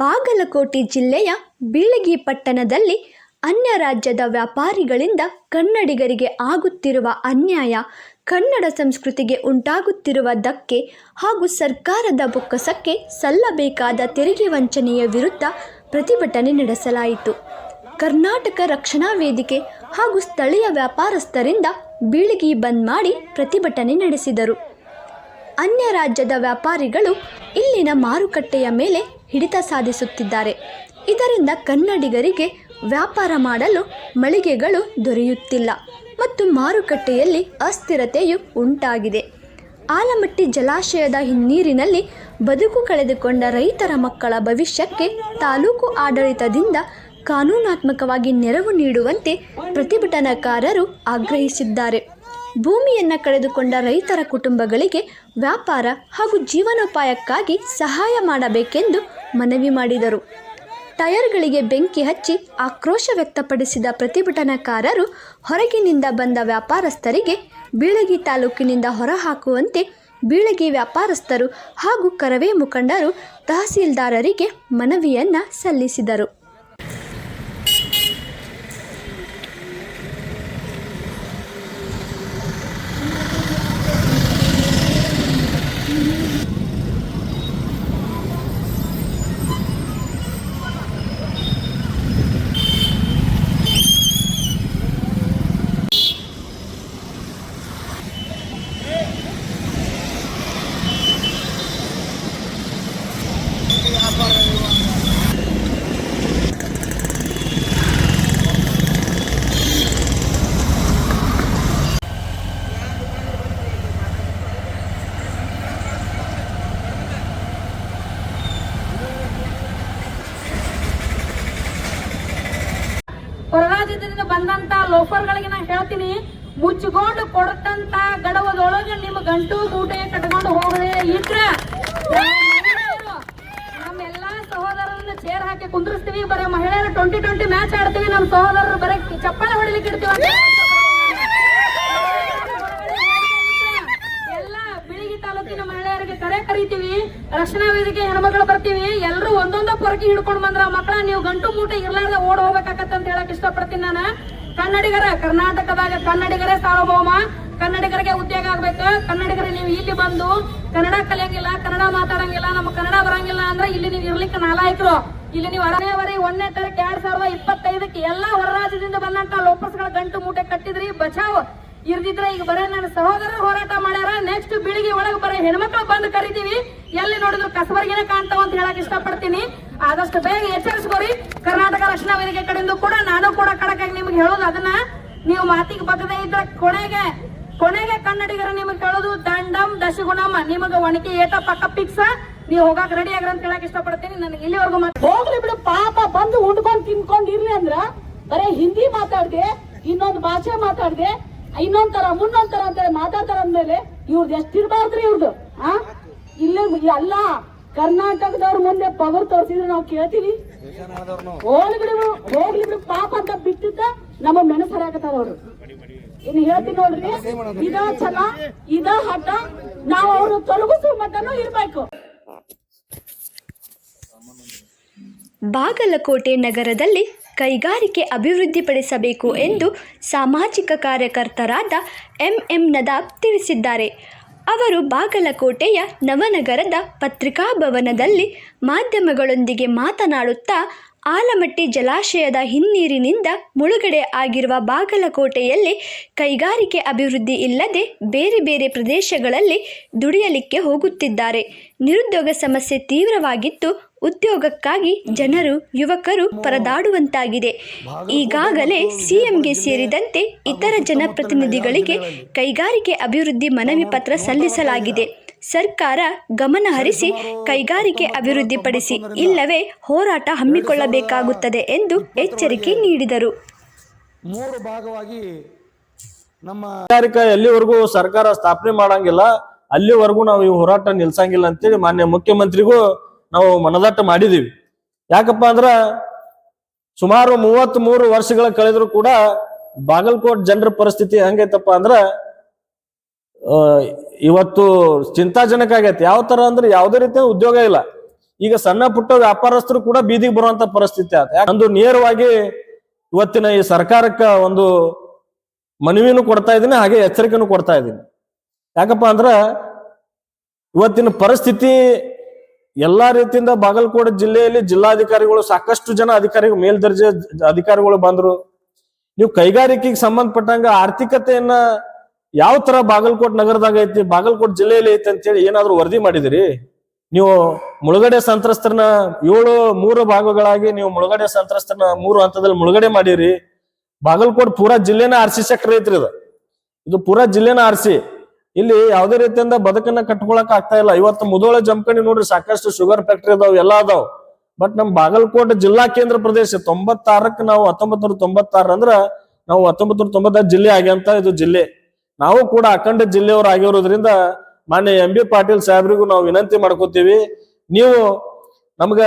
ಬಾಗಲಕೋಟೆ ಜಿಲ್ಲೆಯ ಬೀಳಗಿ ಪಟ್ಟಣದಲ್ಲಿ ಅನ್ಯ ರಾಜ್ಯದ ವ್ಯಾಪಾರಿಗಳಿಂದ ಕನ್ನಡಿಗರಿಗೆ ಆಗುತ್ತಿರುವ ಅನ್ಯಾಯ, ಕನ್ನಡ ಸಂಸ್ಕೃತಿಗೆ ಉಂಟಾಗುತ್ತಿರುವ ಧಕ್ಕೆ ಹಾಗೂ ಸರ್ಕಾರದ ಬೊಕ್ಕಸಕ್ಕೆ ಸಲ್ಲಬೇಕಾದ ತೆರಿಗೆ ವಂಚನೆಯ ವಿರುದ್ಧ ಪ್ರತಿಭಟನೆ ನಡೆಸಲಾಯಿತು. ಕರ್ನಾಟಕ ರಕ್ಷಣಾ ವೇದಿಕೆ ಹಾಗೂ ಸ್ಥಳೀಯ ವ್ಯಾಪಾರಸ್ಥರಿಂದ ಬೀಳಗಿ ಬಂದ್ ಮಾಡಿ ಪ್ರತಿಭಟನೆ ನಡೆಸಿದರು. ಅನ್ಯ ರಾಜ್ಯದ ವ್ಯಾಪಾರಿಗಳು ಇಲ್ಲಿನ ಮಾರುಕಟ್ಟೆಯ ಮೇಲೆ ಹಿಡಿತ ಸಾಧಿಸುತ್ತಿದ್ದಾರೆ. ಇದರಿಂದ ಕನ್ನಡಿಗರಿಗೆ ವ್ಯಾಪಾರ ಮಾಡಲು ಮಳಿಗೆಗಳು ದೊರೆಯುತ್ತಿಲ್ಲ ಮತ್ತು ಮಾರುಕಟ್ಟೆಯಲ್ಲಿ ಅಸ್ಥಿರತೆಯು ಉಂಟಾಗಿದೆ. ಆಲಮಟ್ಟಿ ಜಲಾಶಯದ ಹಿನ್ನೀರಿನಲ್ಲಿ ಬದುಕು ಕಳೆದುಕೊಂಡ ರೈತರ ಮಕ್ಕಳ ಭವಿಷ್ಯಕ್ಕೆ ತಾಲೂಕು ಆಡಳಿತದಿಂದ ಕಾನೂನಾತ್ಮಕವಾಗಿ ನೆರವು ನೀಡುವಂತೆ ಪ್ರತಿಭಟನಾಕಾರರು ಆಗ್ರಹಿಸಿದ್ದಾರೆ. ಭೂಮಿಯನ್ನು ಕಳೆದುಕೊಂಡ ರೈತರ ಕುಟುಂಬಗಳಿಗೆ ವ್ಯಾಪಾರ ಹಾಗೂ ಜೀವನೋಪಾಯಕ್ಕಾಗಿ ಸಹಾಯ ಮಾಡಬೇಕೆಂದು ಮನವಿ ಮಾಡಿದರು. ಟಯರ್ಗಳಿಗೆ ಬೆಂಕಿ ಹಚ್ಚಿ ಆಕ್ರೋಶ ವ್ಯಕ್ತಪಡಿಸಿದ ಪ್ರತಿಭಟನಾಕಾರರು ಹೊರಗಿನಿಂದ ಬಂದ ವ್ಯಾಪಾರಸ್ಥರಿಗೆ ಬೀಳಗಿ ತಾಲೂಕಿನಿಂದ ಹೊರಹಾಕುವಂತೆ ಬೀಳಗಿ ವ್ಯಾಪಾರಸ್ಥರು ಹಾಗೂ ಕರವೇ ಮುಖಂಡರು ತಹಸೀಲ್ದಾರರಿಗೆ ಮನವಿಯನ್ನು ಸಲ್ಲಿಸಿದರು. ಹೊರರಾಜ್ಯದಿಂದ ಬಂದಂತ ಲೋಫರ್ಗಳಿಗೆ ನಾ ಹೇಳ್ತೀನಿ, ಮುಚ್ಚಿಕೊಂಡು ಕೊಡತಂತ ಗಡವದೊಳಗೆ ನಿಮ್ಮ ಗಂಟು ಗೂಟೆ ಕಟ್ಕೊಂಡು ಹೋಗದೆ ಇದ್ರ ನಮ್ಮೆಲ್ಲಾ ಸಹೋದರರನ್ನ ಚೇರ್ ಹಾಕಿ ಕುಂದ್ರಿಸ್ತೀವಿ. ಬರೀ ಮಹಿಳೆಯರು ಟ್ವೆಂಟಿ ಟ್ವೆಂಟಿ ಮ್ಯಾಚ್ ಆಡ್ತೀವಿ. ನಮ್ಮ ಸಹೋದರರು ಬರೀ ಚಪ್ಪಾಳೆ ಹೊಡಿಲಿಕ್ಕೆ ಇಡ್ತೀವಿ ಅಂತ ಎಲ್ಲ ಬಿಳಿಗಿ ತಾಲೂಕಿನ ಮಹಿಳೆಯರಿಗೆ ಕರೆ ಕರಿತೀವಿ ರಕ್ಷಣಾ ವೇದಿಕೆ ಹೆಣ್ಮಕ್ಳು ಬರ್ತೀವಿ ಎಲ್ಲರೂ ಒಂದೊಂದ ಪೊರಕಿ ಹಿಡ್ಕೊಂಡು ಬಂದ್ರ ಮಕ್ಕಳ ನೀವು ಗಂಟು ಮೂಟೆ ಇರ್ಲಾರ್ದ ಓಡ್ ಹೋಗ್ಬೇಕಾಗತ್ತೆ ಅಂತ ಹೇಳಕ್ ಇಷ್ಟಪಡ್ತೀನಿ ನಾನು. ಕನ್ನಡಿಗರ, ಕರ್ನಾಟಕದಾಗ ಕನ್ನಡಿಗರೇ ಸಾರ್ವಭೌಮ. ಕನ್ನಡಿಗರಿಗೆ ಉದ್ಯೋಗ ಆಗ್ಬೇಕು. ಕನ್ನಡಿಗರೇ ನೀವು ಇಲ್ಲಿ ಬಂದು ಕನ್ನಡ ಕಲಿಯಂಗಿಲ್ಲ, ಕನ್ನಡ ಮಾತಾಡಂಗಿಲ್ಲ ನಮ್ಗೆ ಕನ್ನಡ ಬರಂಗಿಲ್ಲ ಅಂದ್ರೆ ಇಲ್ಲಿ ನೀವು ಇರ್ಲಿಕ್ಕೆ ನಾಲಾಯಕರು. ಇಲ್ಲಿ ನೀವು ಅರನೇವರೆ ಒಂದನೇ ತಾರೀಕು ಎರಡ್ ಸಾವಿರದ ಇಪ್ಪತ್ತೈದಕ್ಕೆ ಎಲ್ಲಾ ಹೊರ ರಾಜ್ಯದಿಂದ ಬಂದಂತ ಲೋಪಸ್ಗಳ ಗಂಟು ಮೂಟೆ ಕಟ್ಟಿದ್ರಿ. ಬಚಾವ್. ಇರ್ದಿದ್ರೆ ಈಗ ಬರ ನನ್ನ ಸಹೋದರ ಹೋರಾಟ ಮಾಡ್ಯಾರ. ನೆಕ್ಸ್ಟ್ ಬಿಳಿಗೆ ಒಳಗೆ ಬರ ಹೆಣ್ಮಕ್ಳು ಬಂದು ಕರಿತೀವಿ. ಎಲ್ಲಿ ನೋಡಿದ್ರು ಕಸಬರ್ಗಿನ ಕಾಣ್ತಾವ ಅಂತ ಹೇಳಕ್ ಇಷ್ಟಪಡ್ತೀನಿ. ಆದಷ್ಟು ಬೇಗ ಎಚ್ಚರಿಸ್ಕೋರಿ. ಕರ್ನಾಟಕ ರಕ್ಷಣಾ ವೇದಿಕೆ ಕಡೆಯಿಂದ ಕೂಡ ನಾನು ಕೂಡ ಕಡಕಾಗಿ ನಿಮ್ಗೆ ಹೇಳೋದು ಅದನ್ನ. ನೀವು ಮಾತಿಗೆ ಬಗ್ಗದೆ ಇದ್ರ ಕೊನೆಗೆ ಕೊನೆಗೆ ಕನ್ನಡಿಗರು ನಿಮಗೆ ಕೇಳೋದು ದಂಡಂ ದಶಗುಣಂ. ನಿಮಗೆ ಒಣಗಿ ಏಟ ಪಕ್ಕ ಪಿಕ್ಸ ನೀವು ಹೋಗಾಕ ರೆಡಿ ಆಗ್ರ ಅಂತ ಹೇಳಕ್ ಇಷ್ಟಪಡ್ತೀನಿ. ನನಗೆ ಇಲ್ಲಿವರೆಗೂ ಮಾತು ಹೋಗ್ಲಿ ಬಿಡು, ಪಾಪ ಬಂದು ಉಂಡ್ಕೊಂಡ್ ತಿನ್ಕೊಂಡ್ ಇರ್ಲಿ ಅಂದ್ರ ಬರೇ ಹಿಂದಿ ಮಾತಾಡ್ದೆ, ಇನ್ನೊಂದು ಭಾಷೆ ಮಾತಾಡ್ದೆ ಮುನ್ನೊಂದ್ ತರ ಅಂತ ಮಾತಾಡ್ತಾರ ಅಂದ್ಮೇಲೆ ಇವ್ರದ್ದು ಎಷ್ಟಿರ್ಬಾರ್ದ್ರಿ ಇವ್ರದ್ದು ಆ? ಇಲ್ಲಿ ಅಲ್ಲ ಕರ್ನಾಟಕದವ್ರ ಮುಂದೆ ಪವರ್ ತೋರಿಸಿದ್ರೆ ನಾವು ಕೇಳ್ತೀವಿ. ಹೋಗ್ಲಿ ಹೋಗ್ಲಿ ಬಿಡು ಪಾಪ ಅಂತ ಬಿಟ್ಟಿದ್ದ ನಮ್ಮ ಮೆಣಸು ಹರಾಕತ್ತಾರ ಅವರು. ಇನ್ನು ಹೇಳ್ತೀನಿ ನೋಡ್ರಿ, ಇದ ಛಲ, ಇದ ಹಠ, ನಾವು ಅವ್ರು ತೊಲಗಿಸುವ ಮಟ್ಟನೂ ಇರ್ಬೇಕು. ಬಾಗಲಕೋಟೆ ನಗರದಲ್ಲಿ ಕೈಗಾರಿಕೆ ಅಭಿವೃದ್ಧಿಪಡಿಸಬೇಕು ಎಂದು ಸಾಮಾಜಿಕ ಕಾರ್ಯಕರ್ತರಾದ ಎಂ. ಎಂ. ನದಾಬ್ ತಿಳಿಸಿದ್ದಾರೆ. ಅವರು ಬಾಗಲಕೋಟೆಯ ನವನಗರದ ಪತ್ರಿಕಾಭವನದಲ್ಲಿ ಮಾಧ್ಯಮಗಳೊಂದಿಗೆ ಮಾತನಾಡುತ್ತಾ ಆಲಮಟ್ಟಿ ಜಲಾಶಯದ ಹಿನ್ನೀರಿನಿಂದ ಮುಳುಗಡೆ ಆಗಿರುವ ಬಾಗಲಕೋಟೆಯಲ್ಲಿ ಕೈಗಾರಿಕೆ ಅಭಿವೃದ್ಧಿ ಇಲ್ಲದೆ ಬೇರೆ ಬೇರೆ ಪ್ರದೇಶಗಳಲ್ಲಿ ದುಡಿಯಲಿಕ್ಕೆ ಹೋಗುತ್ತಿದ್ದಾರೆ. ನಿರುದ್ಯೋಗ ಸಮಸ್ಯೆ ತೀವ್ರವಾಗಿದ್ದು ಉದ್ಯೋಗಕ್ಕಾಗಿ ಜನರು, ಯುವಕರು ಪರದಾಡುವಂತಾಗಿದೆ. ಈಗಾಗಲೇ ಸಿಎಂಗೆ ಸೇರಿದಂತೆ ಇತರ ಜನಪ್ರತಿನಿಧಿಗಳಿಗೆ ಕೈಗಾರಿಕೆ ಅಭಿವೃದ್ಧಿ ಮನವಿ ಪತ್ರ ಸಲ್ಲಿಸಲಾಗಿದೆ. ಸರ್ಕಾರ ಗಮನ ಹರಿಸಿ ಕೈಗಾರಿಕೆ ಅಭಿವೃದ್ಧಿಪಡಿಸಿ ಇಲ್ಲವೇ ಹೋರಾಟ ಹಮ್ಮಿಕೊಳ್ಳಬೇಕಾಗುತ್ತದೆ ಎಂದು ಎಚ್ಚರಿಕೆ ನೀಡಿದರು. ಮೂರು ಭಾಗವಾಗಿ ನಮ್ಮ ಕೈಗಾರಿಕಾ ಎಲ್ಲಿವರೆಗೂ ಸರ್ಕಾರ ಸ್ಥಾಪನೆ ಮಾಡಂಗಿಲ್ಲ, ಅಲ್ಲಿವರೆಗೂ ನಾವು ಈ ಹೋರಾಟ ನಿಲ್ಸಂಗಿಲ್ಲ ಅಂತೇಳಿ ಮಾನ್ಯ ಮುಖ್ಯಮಂತ್ರಿಗೂ ನಾವು ಮನದಾಟ ಮಾಡಿದೀವಿ ಯಾಕಪ್ಪ ಅಂದ್ರ ಸುಮಾರು ಮೂವತ್ತ್ ಮೂರು ವರ್ಷಗಳ ಕಳೆದ್ರು ಕೂಡ ಬಾಗಲಕೋಟ್ ಜನರ ಪರಿಸ್ಥಿತಿ ಹೆಂಗೈತಪ್ಪ ಅಂದ್ರ ಇವತ್ತು ಚಿಂತಾಜನಕ ಆಗೈತೆ. ಯಾವ ತರ ಅಂದ್ರೆ ಯಾವುದೇ ರೀತಿಯ ಉದ್ಯೋಗ ಇಲ್ಲ. ಈಗ ಸಣ್ಣ ಪುಟ್ಟ ವ್ಯಾಪಾರಸ್ಥರು ಕೂಡ ಬೀದಿಗೆ ಬರುವಂತ ಪರಿಸ್ಥಿತಿ ಆದ. ಅಂದು ನೇರವಾಗಿ ಇವತ್ತಿನ ಈ ಸರ್ಕಾರಕ್ಕ ಒಂದು ಮನವಿನೂ ಕೊಡ್ತಾ ಇದ್ದೀನಿ, ಹಾಗೆ ಎಚ್ಚರಿಕೆನೂ ಕೊಡ್ತಾ ಇದ್ದೀನಿ. ಯಾಕಪ್ಪ ಅಂದ್ರ ಇವತ್ತಿನ ಪರಿಸ್ಥಿತಿ ಎಲ್ಲಾ ರೀತಿಯಿಂದ ಬಾಗಲಕೋಟೆ ಜಿಲ್ಲೆಯಲ್ಲಿ ಜಿಲ್ಲಾಧಿಕಾರಿಗಳು ಸಾಕಷ್ಟು ಜನ ಅಧಿಕಾರಿಗಳು, ಮೇಲ್ದರ್ಜೆ ಅಧಿಕಾರಿಗಳು ಬಂದ್ರು. ನೀವು ಕೈಗಾರಿಕೆಗೆ ಸಂಬಂಧಪಟ್ಟಂಗ ಆರ್ಥಿಕತೆಯನ್ನ ಯಾವ ತರ ಬಾಗಲಕೋಟ್ ನಗರದಾಗ ಐತಿ, ಬಾಗಲಕೋಟ್ ಜಿಲ್ಲೆಯಲ್ಲಿ ಐತಿ ಅಂತೇಳಿ ಏನಾದ್ರು ವರದಿ ಮಾಡಿದಿರಿ? ನೀವು ಮುಳುಗಡೆ ಸಂತ್ರಸ್ತರನ್ನ ಏಳು, ಮೂರು ಭಾಗಗಳಾಗಿ ನೀವು ಮುಳುಗಡೆ ಸಂತ್ರಸ್ತರನ್ನ ಮೂರು ಹಂತದಲ್ಲಿ ಮುಳುಗಡೆ ಮಾಡಿರಿ. ಬಾಗಲಕೋಟ್ ಪೂರಾ ಜಿಲ್ಲೆನ ಆರ್ಸಿ ಸೆಕ್ಟರ್ ಐತ್ರಿ ಇದು. ಇದು ಪೂರಾ ಜಿಲ್ಲೆನ ಆರ್ಸಿ ಇಲ್ಲಿ ಯಾವುದೇ ರೀತಿಯಿಂದ ಬದುಕನ್ನ ಕಟ್ಕೊಳಕ್ ಆಗ್ತಾ ಇಲ್ಲ. ಇವತ್ತು ಮುದೋಳ ಜಂಪಣಿ ನೋಡ್ರಿ, ಸಾಕಷ್ಟು ಶುಗರ್ ಫ್ಯಾಕ್ಟ್ರಿ ಅದಾವ, ಎಲ್ಲ ಅದಾವ. ಬಟ್ ನಮ್ ಬಾಗಲಕೋಟೆ ಜಿಲ್ಲಾ ಕೇಂದ್ರ ಪ್ರದೇಶ ತೊಂಬತ್ತಾರಕ್ಕೆ ನಾವು ಹತ್ತೊಂಬತ್ ನೂರ ತೊಂಬತ್ತಾರ ಅಂದ್ರ ನಾವು ಹತ್ತೊಂಬತ್ ನೂರ ತೊಂಬತ್ತಾರು ಜಿಲ್ಲೆ ಆಗ್ಯಂತ ಇದು ಜಿಲ್ಲೆ. ನಾವು ಕೂಡ ಅಖಂಡ ಜಿಲ್ಲೆಯವರು ಆಗಿರೋದ್ರಿಂದ ಮಾನ್ಯ ಎಂ ಬಿ ಪಾಟೀಲ್ ಸಾಹೇಬ್ರಿಗೂ ನಾವು ವಿನಂತಿ ಮಾಡ್ಕೋತೀವಿ. ನೀವು ನಮ್ಗ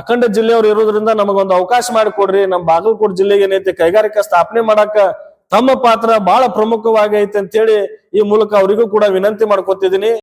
ಅಖಂಡ ಜಿಲ್ಲೆಯವರು ಇರೋದ್ರಿಂದ ನಮಗೊಂದು ಅವಕಾಶ ಮಾಡಿಕೊಡ್ರಿ. ನಮ್ಮ ಬಾಗಲಕೋಟೆ ಜಿಲ್ಲೆಗೆ ಏನೈತಿ ಕೈಗಾರಿಕಾ ಸ್ಥಾಪನೆ ಮಾಡಾಕ ತಮ್ಮ ಪಾತ್ರ ಬಹಳ ಪ್ರಮುಖವಾಗಿ ಐತೆ ಅಂತ ಹೇಳಿ ಈ ಮೂಲಕ ಅವರಿಗೂ ಕೂಡ ವಿನಂತಿ ಮಾಡ್ಕೊತಿದ್ದೀನಿ.